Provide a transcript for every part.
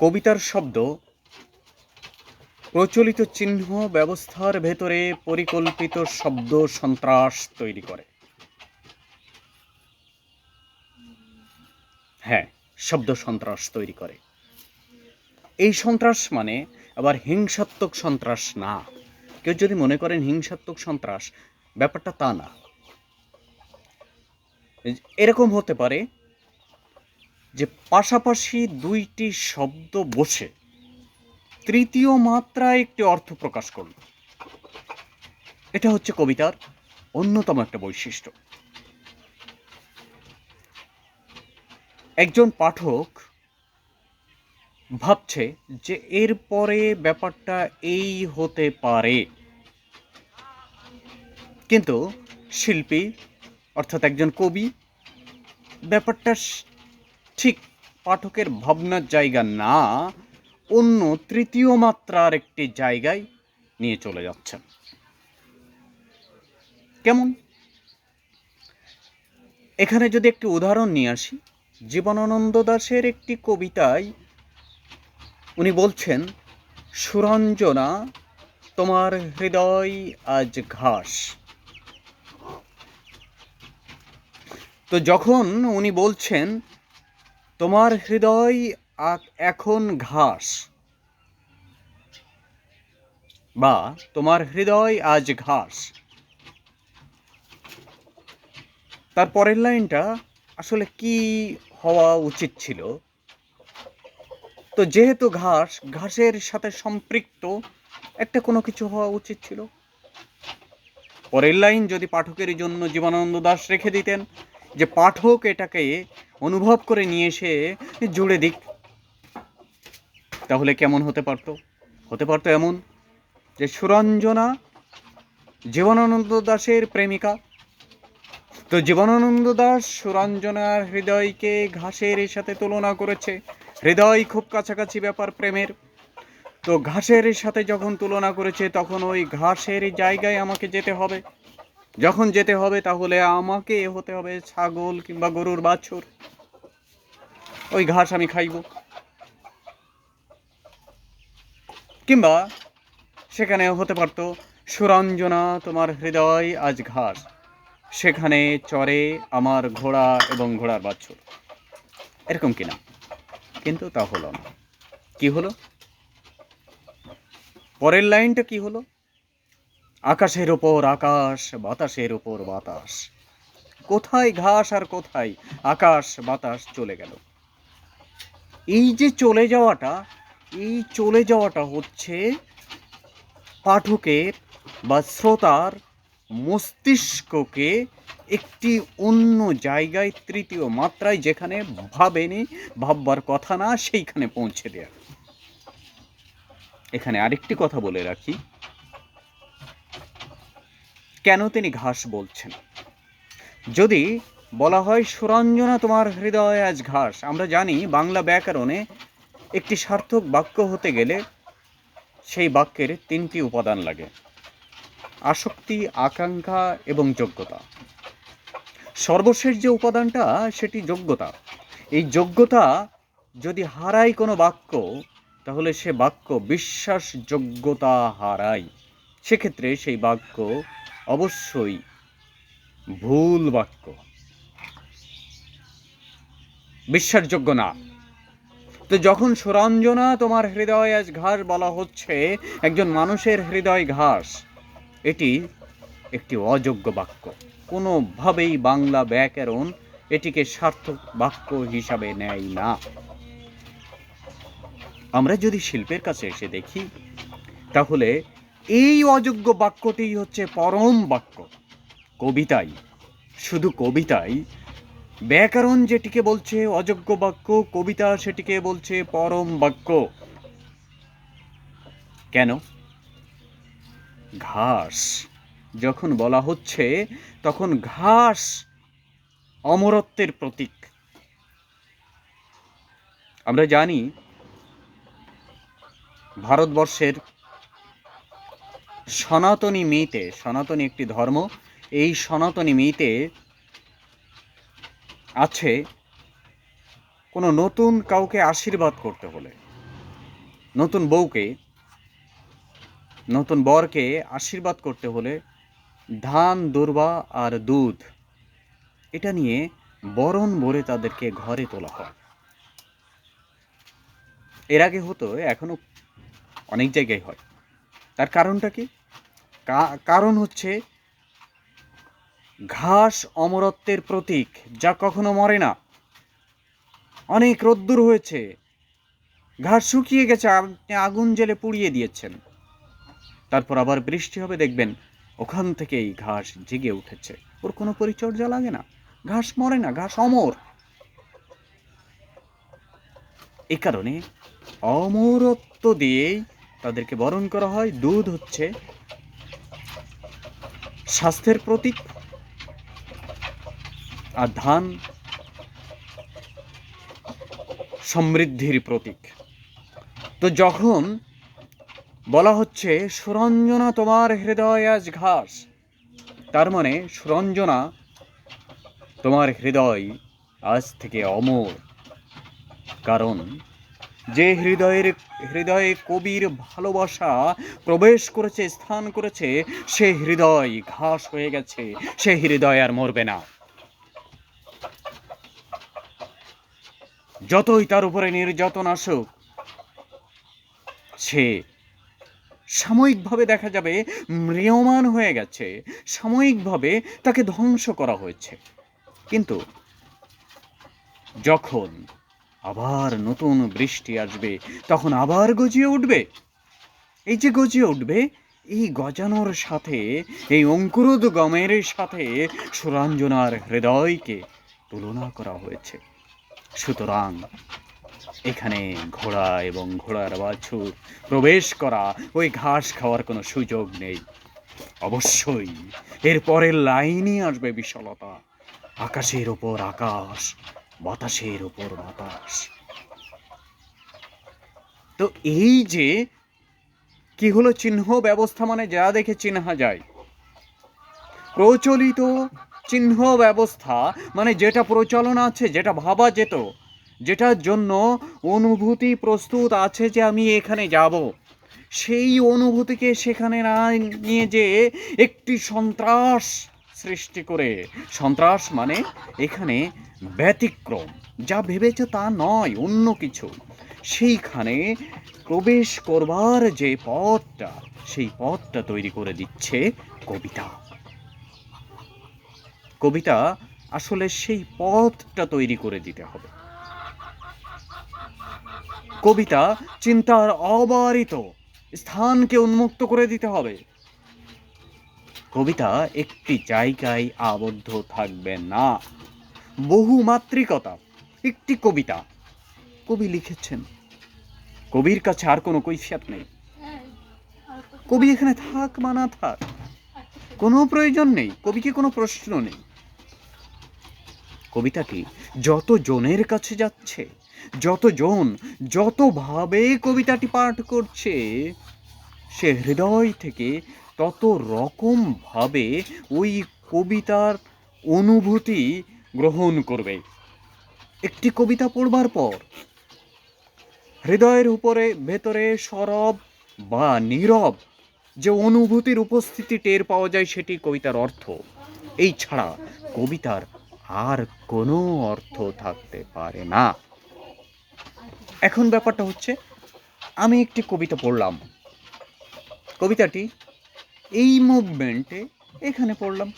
কবিতার শব্দ, প্রচলিত চিহ্ন ব্যবস্থার ভেতরে পরিকল্পিত শব্দ সন্ত্রাস তৈরি করে। হ্যাঁ শব্দ সন্ত্রাস তৈরি করে। এই সন্ত্রাস মানে আবার হিংসাত্মক সন্ত্রাস না। কেউ যদি মনে করেন হিংসাত্মক সন্ত্রাস, ব্যাপারটা তা না। এরকম হতে পারে যে পাশাপাশি দুইটি শব্দ বসে, তৃতীয় মাত্রায় একটি অর্থ প্রকাশ করল। এটা হচ্ছে কবিতার অন্যতম একটা বৈশিষ্ট্য। একজন পাঠক ভাবছে যে এরপরে ব্যাপারটা এই হতে পারে। কিন্তু শিল্পী, অর্থাৎ একজন কবি, ব্যাপারটা ঠিক পাঠকের ভাবনার জায়গা না, অন্য তৃতীয় মাত্রার একটি জায়গায় নিয়ে চলে যাচ্ছেন কেমন? এখানে যদি একটি উদাহরণ নিয়ে আসি, জীবনানন্দ দাশের একটি কবিতায় উনি বলছেন, সুরঞ্জনা, তোমার হৃদয় আজ ঘাস। তো যখন উনি বলছেন তোমার হৃদয় এখন ঘাস। বা, তোমার হৃদয় আজ ঘাস। তার পরের লাইনটা আসলে কি হওয়া উচিত ছিল? তো যেহেতু ঘাস, ঘাসের সাথে সম্পৃক্ত, একটা কোনো কিছু হওয়া উচিত ছিল? পরের লাইন যদি পাঠকের জন্য জীবনানন্দ দাস রেখে দিতেন যে পাঠক এটাকে অনুভব করে নিয়ে এসে জুড়ে দিক। তাহলে কেমন হতে পারতো? হতে পারতো এমন যে সুরঞ্জনা জীবনানন্দ দাশের প্রেমিকা। তো জীবনানন্দ দাস সুরঞ্জনার হৃদয়কে ঘাসের সাথে তুলনা করেছে। হৃদয় খুব কাছাকাছি ব্যাপার প্রেমের। তো ঘাসের সাথে যখন তুলনা করেছে, তখন ওই ঘাসের জায়গায় আমাকে যেতে হবে। যখন যেতে হবে, তাহলে আমাকে হতে হবে ছাগল কিংবা গরুর বাছুর। ওই ঘাস আমি খাইব। কিংবা সেখানে হতে পারতো, সুরঞ্জনা তোমার হৃদয় আজ ঘাস। সেখানে চরে আমার ঘোড়া এবং ঘোড়ার বাছুর। এরকম কিনা? কিন্তু তা হলো না। কি হলো? পরের লাইনটা কি হলো? আকাশের ওপর আকাশ, বাতাসের ওপর বাতাস। কোথায় ঘাস আর কোথায় আকাশ, বাতাস চলে গেল। এই যে চলে যাওয়াটা, এই চলে যাওয়াটা হচ্ছে পাঠকের বা শ্রোতার মস্তিষ্ককে একটি অন্য জায়গায় তৃতীয় মাত্রায় যেখানে ভাবেনি, ভাববার কথা না, সেইখানে পৌঁছে দেয়া। এখানে আরেকটি কথা বলে রাখি। কেন তিনি ঘাস বলছেন? যদি বলা হয়, সুরঞ্জনা তোমার হৃদয় আজ ঘাস। আমরা জানি বাংলা ব্যাকরণে একটি সার্থক বাক্য হতে গেলে সেই বাক্যের তিনটি উপাদান লাগে। আসক্তি, আকাঙ্ক্ষা এবং যোগ্যতা। সর্বশেষ যে উপাদানটা, সেটি যোগ্যতা। এই যোগ্যতা যদি হারায় কোনো বাক্য, তাহলে সে বাক্য বিশ্বাসযোগ্যতা হারায়। সেক্ষেত্রে সেই বাক্য অবশ্যই ভুল বাক্য। বিশ্বাসযোগ্য না। তো যখন সুরঞ্জনা তোমার হৃদয় আজ ঘাস বলা হচ্ছে, একজন মানুষের হৃদয় ঘাস, এটি একটি অযোগ্য বাক্য। কোনোভাবেই বাংলা ব্যাকরণ এটিকে সার্থক বাক্য হিসাবে নেয় না। আমরা যদি শিল্পের কাছে এসে দেখি, তাহলে এই অযোগ্য বাক্যটি হচ্ছে পরম বাক্য। কবিতাই, শুধু কবিতাই ব্যাকরণ যেটিকে বলছে অযোগ্য বাক্য, কবিতা সেটিকে বলছে পরম বাক্য। কেন? ঘাস। যখন বলা হচ্ছে, তখন ঘাস অমরত্বের প্রতীক। আমরা জানি, ভারতবর্ষের সনাতনী মেয়েতে, সনাতনী একটি ধর্ম, এই সনাতনী মেয়েতে আছে কোনো নতুন কাউকে আশীর্বাদ করতে হলে, নতুন বউকে, নতুন বরকে আশীর্বাদ করতে হলে ধান, দুর্বা আর দুধ, এটা নিয়ে বরণ ভরে তাদেরকে ঘরে তোলা হয়। এর আগে হতো, এখনও অনেক জায়গায় হয়। তার কারণটা কা- কারণ হচ্ছে ঘাস অমরত্বের প্রতীক যা কখনো মরে না। অনেক রোদ্দুর হয়েছে। ঘাস শুকিয়ে গেছে, আপনি আগুন জেলে পুড়িয়ে দিয়েছেন। তারপর আবার বৃষ্টি হবে, দেখবেন ওখান থেকেই ঘাস জেগে উঠেছে। ওর কোনো পরিচর্যা লাগে না। ঘাস মরে না, ঘাস অমর। এই কারণে অমরত্ব দিয়েই তাদেরকে বরণ করা হয়। দুধ হচ্ছে স্বাস্থ্যের প্রতীক। আর ধান সমৃদ্ধির প্রতীক। তো যখন বলা হচ্ছে, সুরঞ্জনা তোমার হৃদয় আজ ঘাস, তার মানে সুরঞ্জনা তোমার হৃদয় আজ থেকে অমর। কারণ যে হৃদয়ের, হৃদয়ে কবির ভালোবাসা প্রবেশ করেছে, স্থান করেছে, সে হৃদয় ঘাস হয়ে গেছে, সে হৃদয় আর মরবে না। যতই তার উপরে নির্যাতন আসুক, সে সাময়িকভাবে দেখা যাবে ম্রিয়মান হয়ে গেছে, সাময়িকভাবে তাকে ধ্বংস করা হয়েছে। কিন্তু যখন আবার নতুন বৃষ্টি আসবে, তখন আবার গজিয়ে উঠবে। এই যে গজিয়ে উঠবে, এই গজানোর সাথে, এই অঙ্কুরোদ গমের সাথে সুরাঞ্জনার হৃদয়কে তুলনা করা হয়েছে। সুতরাং এখানে ঘোড়া এবং ঘোড়ার বাছুর প্রবেশ করা, ওই ঘাস খাওয়ার কোনো সুযোগ নেই। অবশ্যই এর পরের লাইনই আসবে বিশালতা। আকাশের ওপর আকাশ, বাতাসের ওপর বাতাস। তো এই যে কি হলো চিহ্ন ব্যবস্থা মানে যা দেখে চিহ্না যায়। প্রচলিত চিহ্ন ব্যবস্থা মানে যেটা প্রচলন আছে, যেটা ভাবা যেত, যেটার জন্য অনুভূতি প্রস্তুত আছে যে আমি এখানে যাব। সেই অনুভূতিকে সেখানে না নিয়ে যে একটি সন্ত্রাস সৃষ্টি করে। সন্ত্রাস মানে এখানে ব্যতিক্রম, যা ভেবেছে তা নয়, অন্য কিছু। সেইখানে প্রবেশ করবার যে পথটা, সেই পথটা তৈরি করে দিচ্ছে কবিতা। কবিতা আসলে সেই পথটা তৈরি করে দিতে হবে। কবিতা চিন্তার অবারিত স্থানকে উন্মুক্ত করে দিতে হবে। কবিতা একটি জায়গায় আবদ্ধ থাকবে না। বহু মাত্রিকতা, একটি কবিতা। কবি লিখেছেন। কবির কাছে আর কোনো কৈফিয়ত নেই। কবি এখানে থাক বা না থাক, কোনো প্রয়োজন নেই। কবিকে কোনো প্রশ্ন নেই। কবিতাটি যত জনের কাছে যাচ্ছে যতজন যতভাবে কবিতাটি পাঠ করছে, সে হৃদয় থেকে তত রকমভাবে ওই কবিতার অনুভূতি গ্রহণ করবে। একটি কবিতা পড়বার পর হৃদয়ের উপরে ভেতরে সরব বা নীরব যে অনুভূতির উপস্থিতি টের পাওয়া যায় সেটি কবিতার অর্থ। এই ছাড়া কবিতার আর কোনো অর্থ থাকতে পারে না। এখন ব্যাপারটা হচ্ছে, আমি একটি কবিতা পড়লাম। কবিতাটি এই মুভমেন্টে এখানে পড়লাম।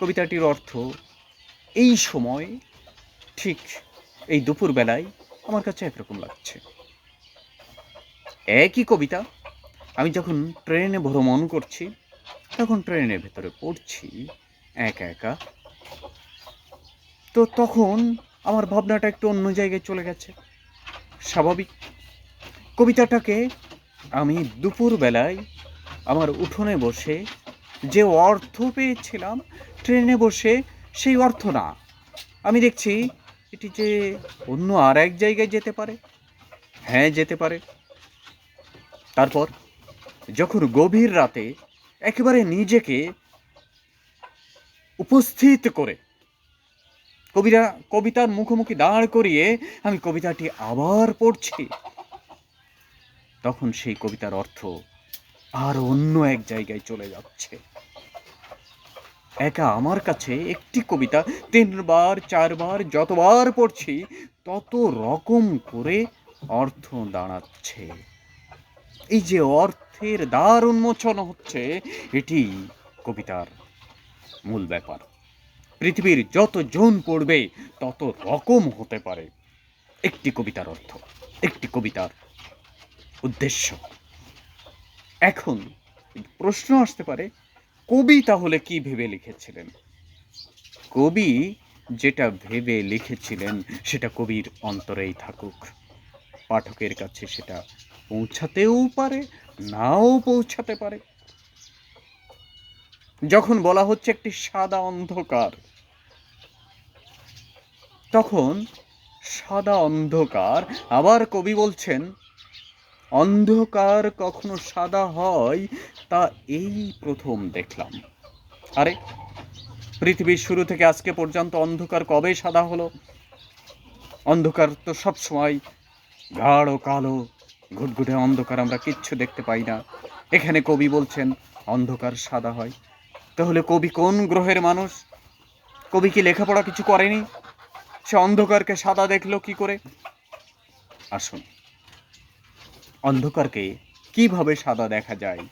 কবিতাটির অর্থ, এই সময় ঠিক এই দুপুরবেলায় আমার কাছে একরকম লাগছে। একই কবিতা, আমি যখন ট্রেনে ভ্রমণ করছি, তখন ট্রেনের ভেতরে পড়ছি, একা একা তো তখন আমার ভাবনাটা একটু অন্য জায়গায় চলে গেছে। স্বাভাবিক। কবিতাটাকে আমি দুপুরবেলায় আমার উঠোনে বসে যে অর্থ পেয়েছিলাম, ট্রেনে বসে সেই অর্থ না। আমি দেখছি এটি যে অন্য আর এক জায়গায় যেতে পারে। হ্যাঁ যেতে পারে। তারপর যখন গভীর রাতে একেবারে নিজেকে উপস্থিত করে কবিরা কবিতার মুখোমুখি দাঁড় করিয়ে আমি কবিতাটি আবার পড়ছি। তখন সেই কবিতার অর্থ আর অন্য এক জায়গায় চলে যাচ্ছে। একা আমার কাছে একটি কবিতা তিনবার, চারবার, যতবার পড়ছি, তত রকম করে অর্থ দাঁড়াচ্ছে। এই যে অর্থের দ্বার উন্মোচন হচ্ছে, এটি কবিতার মূল ব্যাপার। পৃথিবীর যত জন পড়বে, তত রকম হতে পারে। একটি কবিতার অর্থ, একটি কবিতার উদ্দেশ্য। এখন প্রশ্ন আসতে পারে, কবি তাহলে কি ভেবে লিখেছিলেন? কবি যেটা ভেবে লিখেছিলেন, সেটা কবির অন্তরেই থাকুক। পাঠকের কাছে সেটা পৌঁছাতেও পারে, নাও পৌঁছাতে পারে। যখন বলা হচ্ছে একটি সাদা অন্ধকার তখন সাদা অন্ধকার। আবার কবি বলছেন, অন্ধকার কখনো সাদা হয়, তা এই প্রথম দেখলাম। আরে, পৃথিবীর শুরু থেকে আজকে পর্যন্ত অন্ধকার কবে সাদা হলো? অন্ধকার তো সব সময় গাঢ় কালো, ঘুটঘুটে অন্ধকার আমরা কিচ্ছু দেখতে পাই না। এখানে কবি বলছেন, অন্ধকার সাদা হয়। তাহলে কবি কোন গ্রহের মানুষ? কবি কি লেখাপড়া কিছু করেনি? সে অন্ধকারকে সাদা দেখল কি করে? আসুন। অন্ধকারকে কীভাবে সাদা দেখা যায়?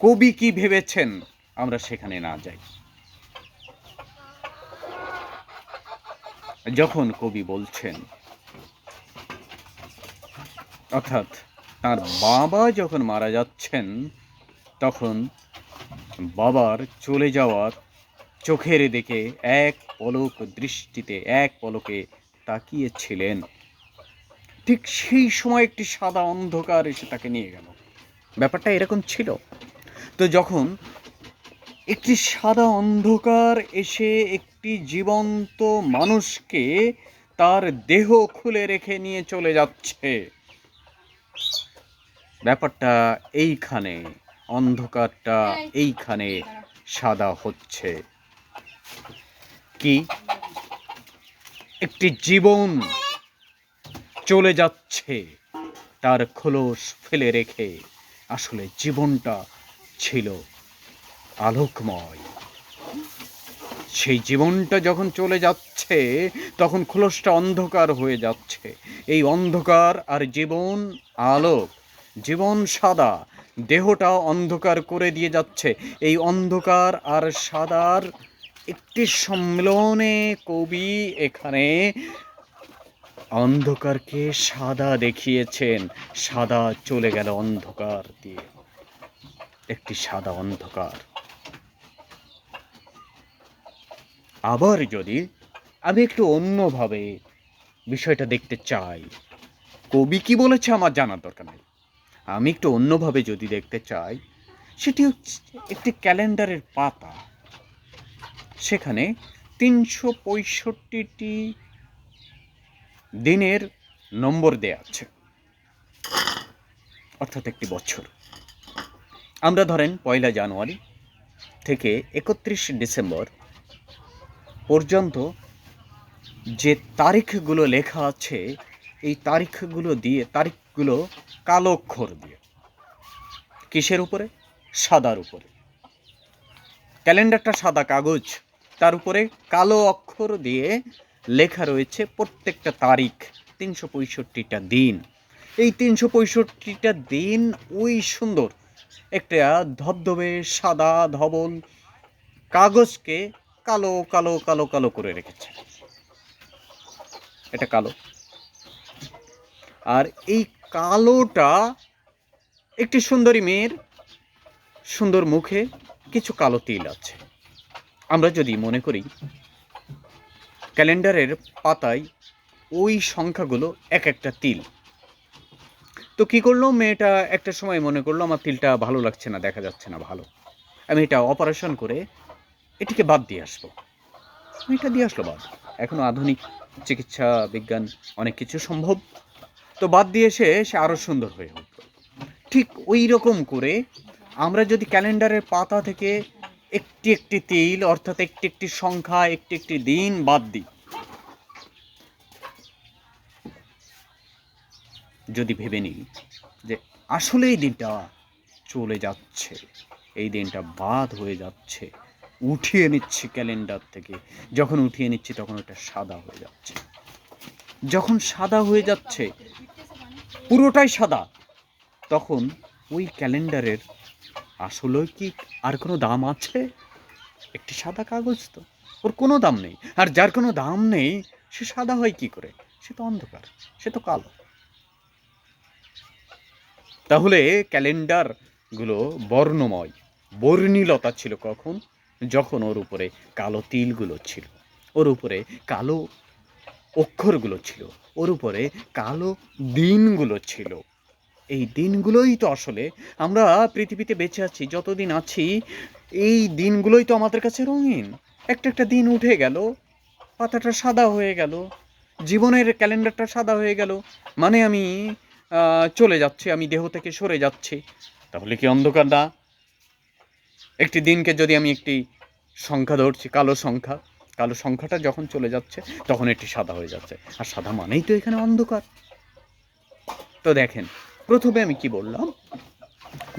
কবি কি ভেবেছেন? আমরা সেখানে না যাই। যখন কবি বলছেন, অর্থাৎ তার বাবা যখন মারা যাচ্ছেন, তখন বাবার চলে যাওয়ার চোখের দিকে এক পলক দৃষ্টিতে এক পলকে তাকিয়েছিলেন। ঠিক সেই সময় একটি সাদা অন্ধকার এসে তাকে নিয়ে গেল। ব্যাপারটা এরকম ছিল। তো যখন একটি সাদা অন্ধকার এসে একটি জীবন্ত মানুষকে তার দেহ খুলে রেখে নিয়ে চলে যাচ্ছে। ব্যাপারটা এইখানে অন্ধকারটা এইখানে সাদা হচ্ছে। কি? একটি জীবন চলে যাচ্ছে, তার খোলস ফেলে রেখে। আসলে জীবনটা ছিল আলোকময়। সেই জীবনটা যখন চলে যাচ্ছে, তখন খোলসটা অন্ধকার হয়ে যাচ্ছে। এই অন্ধকার আর জীবন আলোক, জীবন সাদা, দেহটা অন্ধকার করে দিয়ে যাচ্ছে। এই অন্ধকার আর সাদার একটি সম্মেলনে কবি এখানে অন্ধকারকে সাদা দেখিয়েছেন। সাদা চলে গেল অন্ধকার দিয়ে। একটি সাদা অন্ধকার। আবার যদি আমি একটু অন্যভাবে বিষয়টা দেখতে চাই, কবি কি বলেছে আমার জানার দরকার নেই। আমি একটু অন্যভাবে যদি দেখতে চাই, সেটি হচ্ছে একটি ক্যালেন্ডারের পাতা। সেখানে তিনশো পঁয়ষট্টিটি দিনের নম্বর দেয়া আছে। অর্থাৎ একটি বছর। আমরা ধরেন পয়লা জানুয়ারি থেকে একত্রিশ ডিসেম্বর পর্যন্ত যে তারিখগুলো লেখা আছে, এই তারিখগুলো দিয়ে, তারিখগুলো কালো অক্ষর দিয়ে। কিসের উপরে? সাদার উপরে। ক্যালেন্ডারটা সাদা কাগজ। তার উপরে কালো অক্ষর দিয়ে লেখা রয়েছে প্রত্যেকটা তারিখ, তিনশো পঁয়ষট্টিটা দিন। এই তিনশো পঁয়ষট্টিটা দিন ওই সুন্দর একটা ধবধবে, সাদা ধবল কাগজকে কালো কালো কালো কালো করে রেখেছে। এটা কালো। আর এই কালোটা একটি সুন্দরী মেয়ের সুন্দর মুখে কিছু কালো তিল আছে। আমরা যদি মনে করি, ক্যালেন্ডারের পাতায় ওই সংখ্যাগুলো এক একটা তিল। তো কি করল? মেয়েটা একটা সময় মনে করল, আমার তিলটা ভালো লাগছে না, দেখা যাচ্ছে না ভালো। আমি এটা অপারেশন করে এটিকে বাদ দিয়ে আসব। এটা দিয়ে আসলো বাদ। এখনও আধুনিক চিকিৎসা, বিজ্ঞান অনেক কিছু সম্ভব। তো বাদ দিয়ে এসে সে আরও সুন্দর হয়ে উঠল। ঠিক ওই রকম করে আমরা যদি ক্যালেন্ডারের পাতা থেকে একটি একটি তিল, অর্থাৎ একটি একটি সংখ্যা, একটি একটি দিন বাদ দিই। যদি ভেবে নিই যে আসলে এই দিনটা চলে যাচ্ছে, এই দিনটা বাদ হয়ে যাচ্ছে, উঠিয়ে নিচ্ছি ক্যালেন্ডার থেকে, যখন উঠিয়ে নিচ্ছি তখন ওটা সাদা হয়ে যাচ্ছে। যখন সাদা হয়ে যাচ্ছে, পুরোটাই সাদা, তখন ওই ক্যালেন্ডারের আসলে কি আর কোনো দাম আছে? একটি সাদা কাগজ তো, ওর কোনো দাম নেই। আর যার কোনো দাম নেই, সে সাদা হয় কি করে? সে তো অন্ধকার, সে তো কালো। তাহলে ক্যালেন্ডারগুলো বর্ণময়, বর্ণিলতা ছিল কখন? যখন ওর উপরে কালো তিলগুলো ছিল, ওর উপরে কালো অক্ষরগুলো ছিল, ওর উপরে কালো দিনগুলো ছিল। এই দিনগুলোই তো আসলে আমরা পৃথিবীতে বেঁচে আছি, যতদিন আছি, এই দিনগুলোই তো আমাদের কাছে রঙিন। একটা একটা দিন উঠে গেল, পাতাটা সাদা হয়ে গেল, জীবনের ক্যালেন্ডারটা সাদা হয়ে গেল মানে আমি চলে যাচ্ছি, আমি দেহ থেকে সরে যাচ্ছি। তাহলে কি অন্ধকার না? একটি দিনকে যদি আমি একটি সংখ্যা ধরছি, কালো সংখ্যা, কালো সংখ্যাটা যখন চলে যাচ্ছে, তখন এটি সাদা হয়ে যাচ্ছে। আর সাদা মানেই তো এখানে অন্ধকার। তো দেখেন প্রথমে আমি কি বললাম?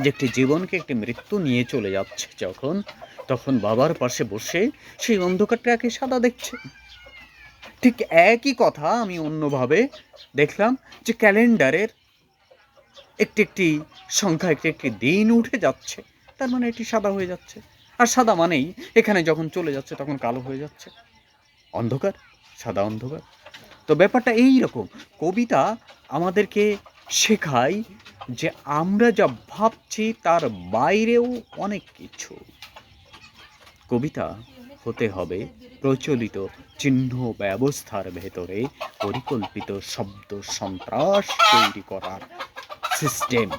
যে একটি জীবনকে একটি মৃত্যু নিয়ে চলে যাচ্ছে যখন, তখন বাবার পাশে বসে সেই অন্ধকারটাকে সাদা দেখছে। ঠিক একই কথা আমি অন্যভাবে দেখলাম যে ক্যালেন্ডারের একটি একটি সংখ্যা, একটি একটি দিন উঠে যাচ্ছে। তার মানে এটি সাদা হয়ে যাচ্ছে। আর সাদা মানেই এখানে যখন চলে যাচ্ছে তখন কালো হয়ে যাচ্ছে। অন্ধকার, সাদা অন্ধকার। তো ব্যাপারটা এই রকম কবিতা আমাদেরকে শেখায় যে আমরা যা ভাবছি তার বাইরেও অনেক কিছু। কবিতা হতে হবে প্রচলিত চিহ্ন ব্যবস্থার ভেতরে পরিকল্পিত শব্দ সন্ত্রাস তৈরি করার সিস্টেম